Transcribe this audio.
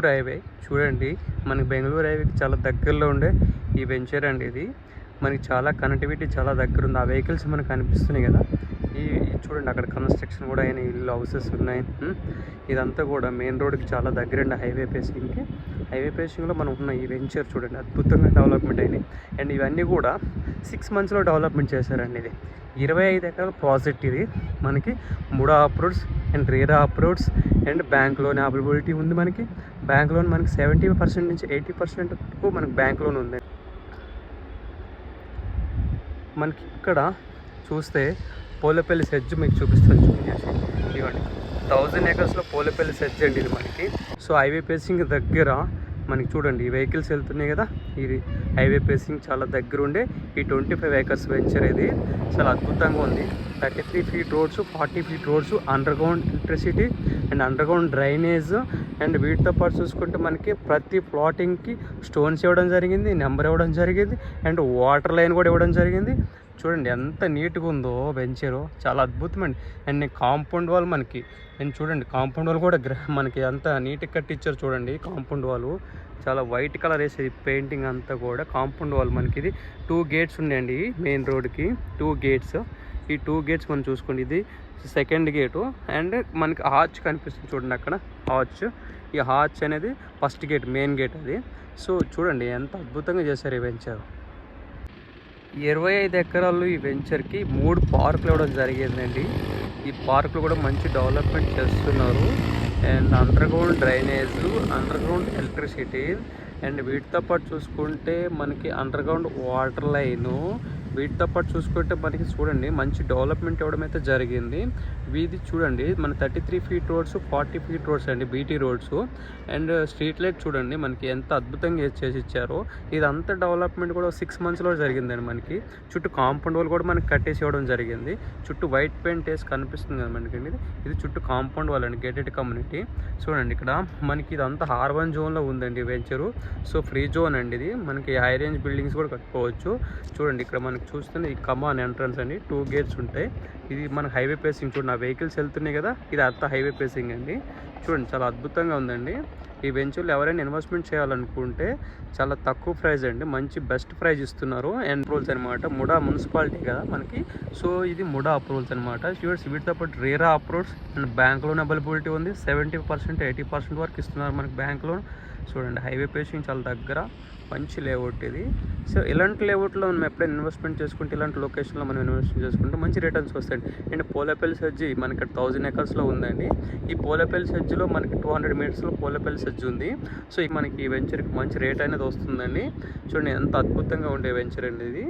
Bengaluru highway. చూడండి మనకి బెంగళూరు హైవేకి చాలా దగ్గరలో ఉండే ఈ వెంచర్ అండి ఇది. మనకి చాలా కనెక్టివిటీ చాలా దగ్గర ఉంది ఆ వెహికల్స్ మనకు కనిపిస్తున్నాయి కదా. ఈ చూడండి అక్కడ కన్స్ట్రక్షన్ కూడా అయిన ఇల్లు హౌసెస్ ఉన్నాయి. ఇదంతా కూడా మెయిన్ రోడ్కి చాలా దగ్గర అండి హైవే పేసింగ్కి హైవే పేసింగ్లో మనం ఉన్న ఈ వెంచర్ చూడండి అద్భుతంగా డెవలప్మెంట్ అయినాయి. అండ్ ఇవన్నీ కూడా సిక్స్ మంత్స్లో డెవలప్మెంట్ చేశారండి ఇది. ఇరవై ఐదు ఎకరాల ప్రాజెక్ట్ ఇది. మనకి మూడో approvals and RERA approvals and bank loan availability ఉంది మనకి. బ్యాంక్ లోన్ మనకి సెవెంటీ పర్సెంట్ నుంచి ఎయిటీ పర్సెంట్ వరకు మనకి బ్యాంక్ లోన్ ఉంది. మనకి ఇక్కడ చూస్తే పోలేపల్లి సెజ్ మీకు చూపిస్తాను. చూపించేసి ఇవ్వండి థౌజండ్ ఏకర్స్లో పోలేపల్లి సెజ్ అండి ఇది మనకి. సో హైవే పేసింగ్ దగ్గర మనకి చూడండి ఈ వెహికల్స్ వెళ్తున్నాయి కదా. ఇది హైవే పేసింగ్ చాలా దగ్గర ఉండే ఈ ట్వంటీ ఫైవ్ ఏకర్స్ వెంచర్ ఇది. చాలా అద్భుతంగా ఉంది. Thirty three feet roads forty feet roads underground electricity and underground drainage and వీటితో పాటు చూసుకుంటే మనకి ప్రతి ప్లాటింగ్కి స్టోన్స్ ఇవ్వడం జరిగింది నెంబర్ ఇవ్వడం జరిగింది అండ్ వాటర్ లైన్ కూడా ఇవ్వడం జరిగింది. చూడండి ఎంత నీట్గా ఉందో వెంచరు చాలా అద్భుతమండి అండ్. కాంపౌండ్ వాల్ మనకి. అండ్ చూడండి కాంపౌండ్ వాల్ కూడా మనకి అంత నీట్గా కట్టించారు చూడండి కాంపౌండ్ వాల్ చాలా వైట్ కలర్ వేసేది పెయింటింగ్ అంతా కూడా. కాంపౌండ్ వాల్ మనకి ఇది. టూ గేట్స్ ఉన్నాయండి మెయిన్ రోడ్కి టూ గేట్స్ ఈ టూ గేట్స్ మనం చూసుకోండి. ఇది సెకండ్ గేటు అండ్ మనకి హార్చ్ కనిపిస్తుంది చూడండి అక్కడ. హార్చ్ ఈ హార్చ్ అనేది ఫస్ట్ గేట్ మెయిన్ గేట్ అది. సో చూడండి ఎంత అద్భుతంగా చేశారు ఈ వెంచర్ ఇరవై ఐదు ఎకరాలు ఈ వెంచర్కి మూడు పార్కులు ఇవ్వడం జరిగిందండి. ఈ పార్కులు కూడా మంచి డెవలప్మెంట్ చేస్తున్నారు. And underground drainage underground electricity and వీటితో పాటు చూసుకుంటే మనకి అండర్ గ్రౌండ్ వాటర్ లైను వీటితో పాటు చూసుకుంటే మనకి చూడండి మంచి డెవలప్మెంట్ ఇవ్వడం అయితే జరిగింది. వీధి చూడండి మన thirty three feet roads forty feet roads అండి BT roads and street light చూడండి మనకి ఎంత అద్భుతంగా చేసి ఇచ్చారో. ఇదంతా డెవలప్మెంట్ కూడా సిక్స్ మంత్స్లో జరిగిందండి మనకి. చుట్టూ కాంపౌండ్ వాళ్ళు కూడా మనకి కట్టేసి ఇవ్వడం జరిగింది. చుట్టూ వైట్ పెయింట్ వేసి కనిపిస్తుంది కదా మనకి ఇది. చుట్టూ కాంపౌండ్ వాళ్ళు అండి గేటెడ్ కమ్యూనిటీ చూడండి ఇక్కడ మనకి ఇదంతా హార్బన్ జోన్లో ఉందండి వెంచరు సో ఫ్రీ జోన్ అండి ఇది. మనకి హై రేంజ్ బిల్డింగ్స్ కూడా కట్టుకోవచ్చు. చూడండి ఇక్కడ మనకి చూస్తున్న ఈ కమాన్ ఎంట్రన్స్ అండి. టూ గేట్స్ ఉంటాయి. ఇది మన హైవే పేసింగ్ చూడండి. ఆ వెహికల్స్ వెళ్తున్నాయి కదా ఇది అర్థ హైవే పేసింగ్ అండి. చూడండి చాలా అద్భుతంగా ఉందండి. ఈ వెంచర్లో ఎవరైనా ఇన్వెస్ట్మెంట్ చేయాలనుకుంటే చాలా తక్కువ ప్రైజ్ అండి. మంచి బెస్ట్ ప్రైజ్ ఇస్తున్నారు. అండ్ అప్రూవల్స్ అనమాట ముడా మున్సిపాలిటీ కదా మనకి. సో ఇది ముడా అప్రూవల్స్ అనమాట షూర్స్ వీటితో పాటు RERA approvals and bank loan availability ఉంది. సెవెంటీ పర్సెంట్ ఎయిటీ పర్సెంట్ వరకు ఇస్తున్నారు మనకి బ్యాంక్ లోన్ చూడండి హైవే పేసింగ్ చాలా దగ్గర. మంచి లేఅవుట్ ఇది. సో ఇలాంటి లేఅవుట్లో మనం ఎప్పుడైనా ఇన్వెస్ట్మెంట్ చేసుకుంటే ఇలాంటి లొకేషన్లో మనం ఇన్వెస్ట్మెంట్ చేసుకుంటే మంచి రిటర్న్స్ వస్తాయండి. అండ్ పోలేపల్లి సజ్జి మనకి ఇక్కడ థౌజండ్ ఎకర్స్లో ఉందండి. ఈ పోలేపల్లి సజ్జిలో మనకి టూ హండ్రెడ్ మీటర్స్లో పోలేపల్లి సజ్జి ఉంది. సో మనకి ఈ వెంచర్కి మంచి రేట్ అనేది వస్తుందండి. చూడండి ఎంత అద్భుతంగా ఉండే వెంచర్ అండి ఇది.